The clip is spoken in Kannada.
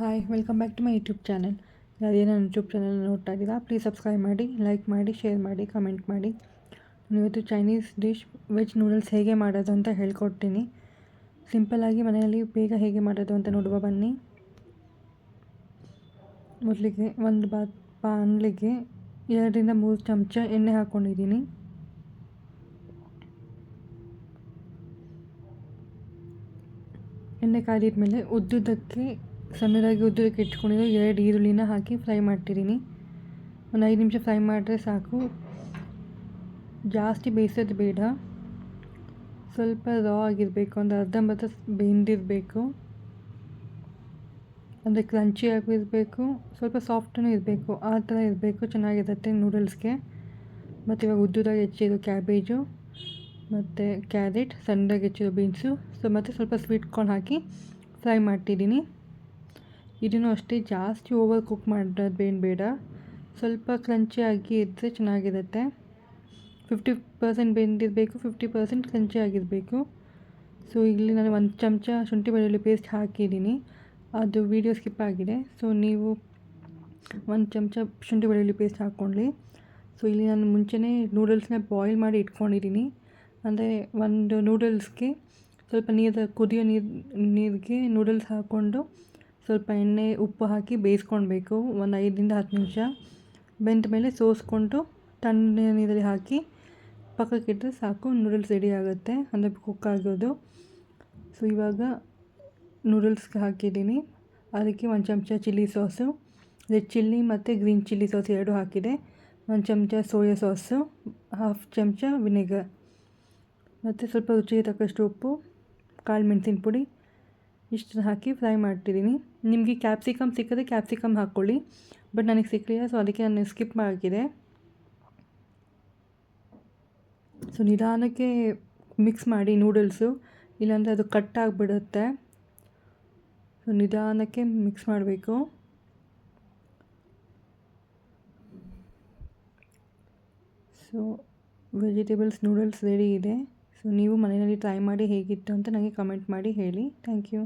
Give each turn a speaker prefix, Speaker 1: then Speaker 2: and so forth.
Speaker 1: Hi welcome back to my YouTube channel ಯಾವುದೇ ನನ್ನ ಯೂಟ್ಯೂಬ್ ಚಾನಲ್ ಇದ್ದೀರಾ ಪ್ಲೀಸ್ ಸಬ್ಸ್ಕ್ರೈಬ್ ಮಾಡಿ ಲೈಕ್ ಮಾಡಿ ಶೇರ್ ಮಾಡಿ ಕಮೆಂಟ್ ಮಾಡಿ. ಇವತ್ತು ಚೈನೀಸ್ ಡಿಶ್ ವೆಜ್ ನೂಡಲ್ಸ್ ಹೇಗೆ ಮಾಡೋದು ಅಂತ ಹೇಳ್ಕೊಡ್ತೀನಿ. ಸಿಂಪಲ್ಲಾಗಿ ಮನೆಯಲ್ಲಿ ಬೇಗ ಹೇಗೆ ಮಾಡೋದು ಅಂತ ನೋಡುವ, ಬನ್ನಿ. ಮೊದಲಿಗೆ ಒಂದು ಬಾ, ಬಾಣಲಿಗೆ ಎರಡರಿಂದ ಮೂರು ಚಮಚ ಎಣ್ಣೆ ಹಾಕ್ಕೊಂಡಿದ್ದೀನಿ ಎಣ್ಣೆ ಕಾದಿದ ಮೇಲೆ ಉದ್ದುದಕ್ಕೆ ಸಣ್ಣದಾಗಿ ಉದ್ದಕ್ಕೆ ಇಟ್ಕೊಂಡಿರೋ ಎರಡು ಈರುಳ್ಳಿನ ಹಾಕಿ ಫ್ರೈ ಮಾಡ್ತಿದ್ದೀನಿ. ಒಂದು ಐದು ನಿಮಿಷ ಫ್ರೈ ಮಾಡಿದ್ರೆ ಸಾಕು. ಜಾಸ್ತಿ ಬೇಯಿಸೋದು ಬೇಡ. ಸ್ವಲ್ಪ ರಾ ಆಗಿರಬೇಕು, ಒಂದು ಅರ್ಧಂಬರ್ಧ ಬೆಂದಿರಬೇಕು. ಅಂದರೆ ಕ್ರಂಚಿ ಇರಬೇಕು, ಸ್ವಲ್ಪ ಸಾಫ್ಟೂ ಇರಬೇಕು. ಆ ಥರ ಇರಬೇಕು, ಚೆನ್ನಾಗಿರುತ್ತೆ ನೂಡಲ್ಸ್ಗೆ ಮತ್ತು ಇವಾಗ ಉದ್ದದಾಗಿ ಹೆಚ್ಚಿರೋ ಕ್ಯಾಬೇಜು ಮತ್ತು ಕ್ಯಾರೆಟ್ ಸಣ್ಣದಾಗಿ ಹೆಚ್ಚಿರೋ ಬೀನ್ಸು ಸೊ ಮತ್ತು ಸ್ವಲ್ಪ ಸ್ವೀಟ್ ಕಾರ್ನ್ ಹಾಕಿ ಫ್ರೈ ಮಾಡ್ತಿದ್ದೀನಿ. ಇದನ್ನು ಅಷ್ಟೇ ಜಾಸ್ತಿ ಓವರ್ ಕುಕ್ ಮಾಡೋದೇನು ಬೇಡ. ಸ್ವಲ್ಪ ಕ್ರಂಚಿಯಾಗಿ ಇದ್ದರೆ ಚೆನ್ನಾಗಿರುತ್ತೆ. ಫಿಫ್ಟಿ ಪರ್ಸೆಂಟ್ ಬೆಂದಿರಬೇಕು, ಫಿಫ್ಟಿ ಪರ್ಸೆಂಟ್ ಕ್ರಂಚಿ ಆಗಿರಬೇಕು. ಸೊ, ಇಲ್ಲಿ ನಾನು ಒಂದು ಚಮಚ ಶುಂಠಿ ಬೆಳ್ಳುಳ್ಳಿ ಪೇಸ್ಟ್ ಹಾಕಿದ್ದೀನಿ. ಅದು ವೀಡಿಯೋ ಸ್ಕಿಪ್ ಆಗಿದೆ. ಸೊ, ನೀವು ಒಂದು ಚಮಚ ಶುಂಠಿ ಬೆಳ್ಳುಳ್ಳಿ ಪೇಸ್ಟ್ ಹಾಕ್ಕೊಳ್ಳಿ. ಸೊ, ಇಲ್ಲಿ ನಾನು ಮುಂಚೆನೇ ನೂಡಲ್ಸ್ನ ಬಾಯ್ಲ್ ಮಾಡಿ ಇಟ್ಕೊಂಡಿದ್ದೀನಿ. ಅಂದರೆ ಒಂದು ನೂಡಲ್ಸ್ಗೆ ಸ್ವಲ್ಪ ನೀರು ಕುದಿಯೋ ನೀರು, ನೀರಿಗೆ ನೂಡಲ್ಸ್ ಹಾಕ್ಕೊಂಡು ಸ್ವಲ್ಪ ಎಣ್ಣೆ, ಉಪ್ಪು ಹಾಕಿ ಬೇಯಿಸ್ಕೊಳ್ಬೇಕು. ಒಂದು ಐದರಿಂದ ಹತ್ತು ನಿಮಿಷ. ಬೆಂದ ಮೇಲೆ ಸೋಸ್ಕೊಂಡು ತಣ್ಣ ನೀರಲ್ಲಿ ಹಾಕಿ ಪಕ್ಕಕ್ಕಿಟ್ಟರೆ ಸಾಕು. ನೂಡಲ್ಸ್ ರೆಡಿ ಆಗುತ್ತೆ. ಅಂದರೆ ಕುಕ್ ಆಗೋದು. ಸೊ ಇವಾಗ ನೂಡಲ್ಸ್ಗೆ ಹಾಕಿದ್ದೀನಿ. ಅದಕ್ಕೆ ಒಂದು ಚಮಚ ಚಿಲ್ಲಿ ಸಾಸು ರೆಡ್ ಚಿಲ್ಲಿ ಮತ್ತು ಗ್ರೀನ್ ಚಿಲ್ಲಿ ಸಾಸ್ ಎರಡು ಹಾಕಿದೆ. ಒಂದು ಚಮಚ ಸೋಯಾ ಸಾಸು ಹಾಫ್ ಚಮಚ ವಿನೆಗರ್ ಮತ್ತು ಸ್ವಲ್ಪ ರುಚಿಗೆ ತಕ್ಕಷ್ಟು ಉಪ್ಪು, ಕಾಳು ಮೆಣಸಿನ ಪುಡಿ. ಇಷ್ಟನ್ನು ಹಾಕಿ ಫ್ರೈ ಮಾಡ್ತಿದ್ದೀನಿ. ನಿಮಗೆ ಕ್ಯಾಪ್ಸಿಕಮ್ ಸಿಕ್ಕಿದ್ರೆ ಕ್ಯಾಪ್ಸಿಕಮ್ ಹಾಕ್ಕೊಳ್ಳಿ. ಬಟ್ ನನಗೆ ಸಿಕ್ಕಲಿಲ್ಲ ಸೊ ಅದಕ್ಕೆ ನಾನು ಸ್ಕಿಪ್ ಮಾಡಿದೆ ಸೊ ನಿಧಾನಕ್ಕೆ ಮಿಕ್ಸ್ ಮಾಡಿ ನೂಡಲ್ಸು ಇಲ್ಲಾಂದರೆ ಅದು ಕಟ್ ಆಗಿಬಿಡುತ್ತೆ. ಸೊ ನಿಧಾನಕ್ಕೆ ಮಿಕ್ಸ್ ಮಾಡಬೇಕು. ಸೊ ವೆಜಿಟೇಬಲ್ಸ್ ನೂಡಲ್ಸ್ ರೆಡಿ ಇದೆ. ಸೊ ನೀವು ಮನೆಯಲ್ಲಿ ಟ್ರೈ ಮಾಡಿ ಹೇಗಿತ್ತು ಅಂತ ನನಗೆ ಕಮೆಂಟ್ ಮಾಡಿ ಹೇಳಿ. Thank you